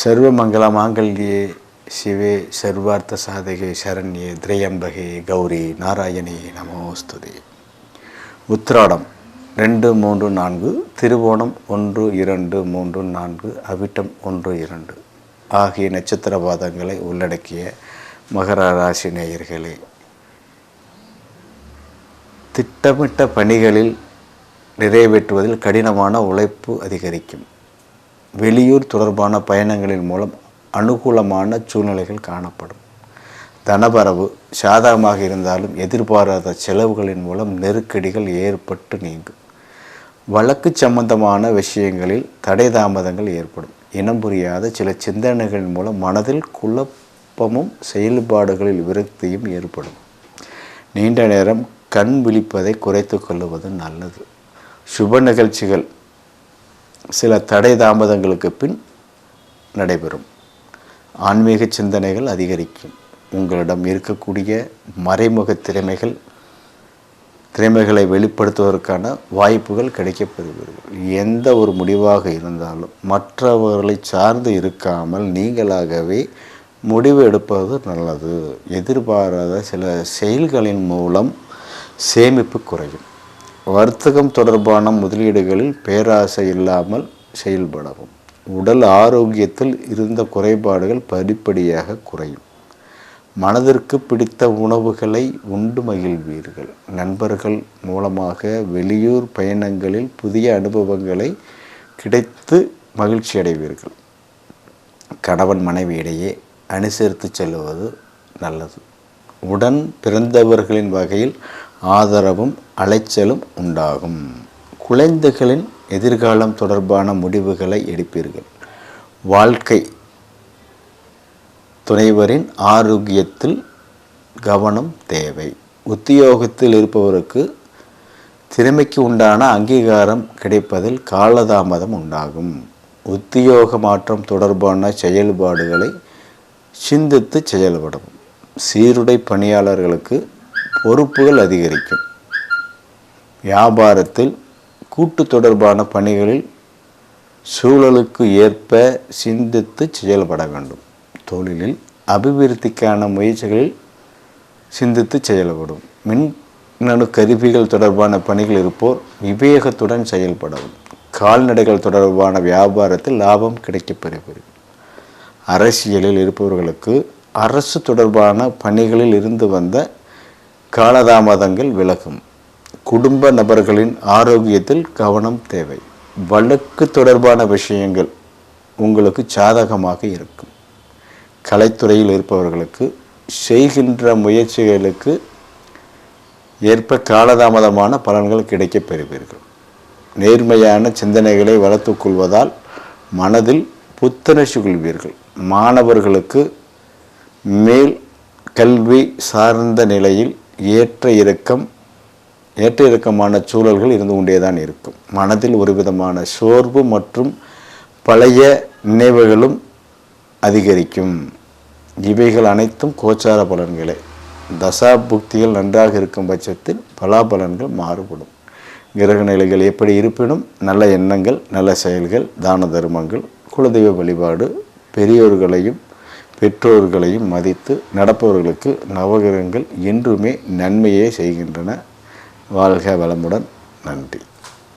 சர்வமங்கள மாங்கல்யே சிவே சர்வார்த்த சாதகே சரண்யே திரையம்பகே கௌரி நாராயணி நமோஸ்துதி. உத்திராடம் ரெண்டு மூன்று நான்கு திருவோணம் ஒன்று இரண்டு மூன்று நான்கு அவிட்டம் ஒன்று இரண்டு ஆகிய நட்சத்திரவாதங்களை உள்ளடக்கிய மகர ராசி நேயர்களே திட்டமிட்ட பணிகளில் நிறைவேற்றுவதில் கடினமான உழைப்பு அதிகரிக்கும். வெளியூர் தொடர்பான பயணங்களின் மூலம் அனுகூலமான சூழ்நிலைகள் காணப்படும். தனபரவு சாதகமாக இருந்தாலும் எதிர்பாராத செலவுகளின் மூலம் நெருக்கடிகள் ஏற்பட்டு நீங்கும். வழக்கு சம்பந்தமான விஷயங்களில் தடை தாமதங்கள் ஏற்படும். இனம் புரியாத சில சிந்தனைகளின் மூலம் மனதில் குழப்பமும் செயல்பாடுகளில் விரக்தியும் ஏற்படும். நீண்ட நேரம் கண் விழிப்பதை குறைத்து கொள்ளுவது நல்லது. சுப நிகழ்ச்சிகள் சில தடை தாமதங்களுக்கு பின் நடைபெறும். ஆன்மீக சிந்தனைகள் அதிகரிக்கும். உங்களிடம் இருக்கக்கூடிய மறைமுக திறமைகள் திறமைகளை வெளிப்படுத்துவதற்கான வாய்ப்புகள் கிடைக்கப்பெறுவீர்கள் எந்த ஒரு முடிவாக இருந்தாலும் மற்றவர்களை சார்ந்து இருக்காமல் நீங்களாகவே முடிவு எடுப்பது நல்லது. எதிர்பாராத சில செயல்களின் மூலம் சேமிப்பு குறையும். வர்த்தகம் தொடர்பான முதலீடுகளில் பேராசை இல்லாமல் செயல்படவும். உடல் ஆரோக்கியத்தில் இருந்த குறைபாடுகள் படிப்படியாக குறையும். மனதிற்கு பிடித்த உணவுகளை உண்டு மகிழ்வீர்கள். நண்பர்கள் மூலமாக வெளியூர் பயணங்களில் புதிய அனுபவங்களை கிடைத்து மகிழ்ச்சி அடைவீர்கள். கணவன் மனைவி இடையே அனுசரித்து செல்வது நல்லது. உடன் பிறந்தவர்களின் வகையில் ஆதரவும் அலைச்சலும் உண்டாகும். குழந்தைகளின் எதிர்காலம் தொடர்பான முடிவுகளை எடுப்பீர்கள். வாழ்க்கை துணைவரின் ஆரோக்கியத்தில் கவனம் தேவை. உத்தியோகத்தில் இருப்பவருக்கு திறமைக்கு உண்டான அங்கீகாரம் கிடைப்பதில் காலதாமதம் உண்டாகும். உத்தியோக மாற்றம் தொடர்பான செயல்பாடுகளை சிந்தித்து செயல்படும் சீருடை பணியாளர்களுக்கு பொறுப்புகள் அதிகரிக்கும். வியாபாரத்தில் கூட்டு தொடர்பான பணிகளில் சூழலுக்கு ஏற்ப சிந்தித்து செயல்பட வேண்டும். தொழிலில் அபிவிருத்திக்கான முயற்சிகளில் சிந்தித்து செயல்படும். மின்னணு கருவிகள் தொடர்பான பணிகள் இருப்போர் விவேகத்துடன் செயல்படவும். கால்நடைகள் தொடர்பான வியாபாரத்தில் லாபம் கிடைக்கப்பெறுகிறது அரசியலில் இருப்பவர்களுக்கு அரசு தொடர்பான பணிகளில் இருந்து வந்த காலதாமதங்கள் விலகும். குடும்ப நபர்களின் ஆரோக்கியத்தில் கவனம் தேவை. வழக்கு தொடர்பான விஷயங்கள் உங்களுக்கு சாதகமாக இருக்கும். கலைத்துறையில் இருப்பவர்களுக்கு செய்கின்ற முயற்சிகளுக்கு ஏற்ப காலதாமதமான பலன்கள் கிடைக்கப் பெறுவீர்கள். நேர்மையான சிந்தனைகளை வளர்த்துக்கொள்வதால் மனதில் புத்துணர்ச்சி கொள்வீர்கள். மாணவர்களுக்கு மேல் கல்வி சார்ந்த நிலையில் ஏற்ற இறக்கம் ஏற்ற இறக்கமான சூழல்கள் இருந்து கொண்டேதான் இருக்கும். மனதில் ஒரு விதமான சோர்வு மற்றும் பழைய நினைவுகளும் அதிகரிக்கும். இவைகள் அனைத்தும் கோச்சார பலன்களே. தசா புக்திகள் நன்றாக இருக்கும் பட்சத்தில் பலாபலன்கள் மாறுபடும். கிரக நிலைகள் எப்படி இருப்பினும் நல்ல எண்ணங்கள் நல்ல செயல்கள் தான தர்மங்கள் குலதெய்வ வழிபாடு பெரியோர்களையும் பெற்றோர்களையும் மதித்து நடப்பவர்களுக்கு நவகிரகங்கள் என்றுமே நன்மையே செய்கின்றன. வாழ்க வளமுடன். நன்றி.